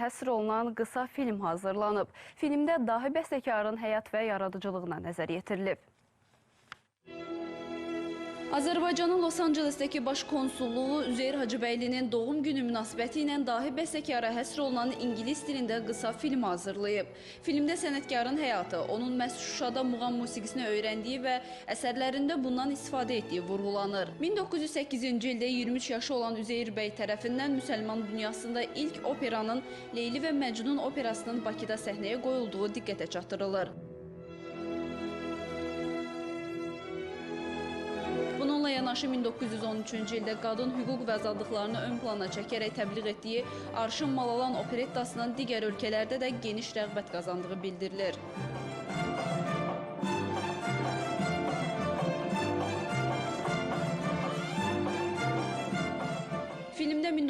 həsr olunan qısa film hazırlanıb. Filmdə dahi bəstəkarın həyat və yaradıcılığına nəzər yetirilib. Azərbaycanın Los Ancelesdəki baş konsulluğu Üzeyir Hacıbəylinin doğum günü münasibəti ilə dahi bəstəkara həsr olunan ingilis dilində qısa film hazırlayıb. Filmdə sənətkarın həyatı, onun məhz Şuşada muğam musiqisini öyrəndiyi və əsərlərində bundan istifadə etdiyi vurğulanır. 1908-ci ildə 23 yaşı olan Üzeyir bəy tərəfindən müsəlman dünyasında ilk operanın Leyli və Məcnun operasının Bakıda səhnəyə qoyulduğu diqqətə çatdırılır. Yanaşı 1913-cü ildə qadın hüquq və azadlıqlarını ön plana çəkərək təbliğ etdiyi Arşın Malalan operettasının digər ölkələrdə də geniş rəğbət qazandığı bildirilir.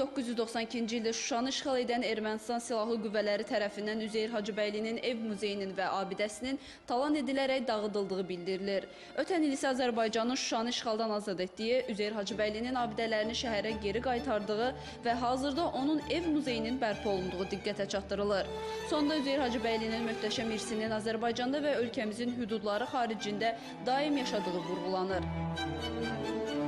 1992-ci ildə Şuşanı işğal edən Ermənistan silahlı qüvvələri tərəfindən Üzeyir Hacıbəylinin ev muzeyinin və abidəsinin talan edilərək dağıdıldığı bildirilir. Ötən il isə Azərbaycanın Şuşanı işğaldan azad etdiyi, Üzeyir Hacıbəylinin abidələrini şəhərə geri qaytardığı və hazırda onun ev muzeyinin bərpa olunduğu diqqətə çatdırılır. Sonda Üzeyir Hacıbəylinin möhtəşəm irsinin Azərbaycanda və ölkəmizin hüdudları xaricində daim yaşadığı vurğulanır.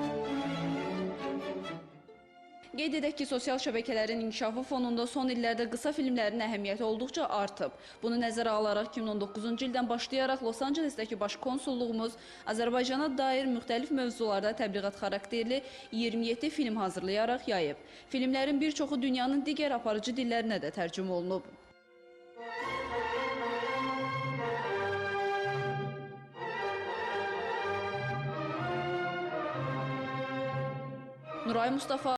Qeyd edək ki, sosial şəbəkələrin inkişafı fonunda son illərdə qısa filmlərin əhəmiyyəti olduqca artıb. Bunu nəzərə alaraq 2019-cu ildən başlayaraq Los Ancelesdəki baş konsulluğumuz Azərbaycana dair müxtəlif mövzularda təbliğat xarakterli 27 film hazırlayaraq yayıb. Filmlərin bir çoxu dünyanın digər aparıcı dillərinə də tərcümə olunub. Nuray Mustafa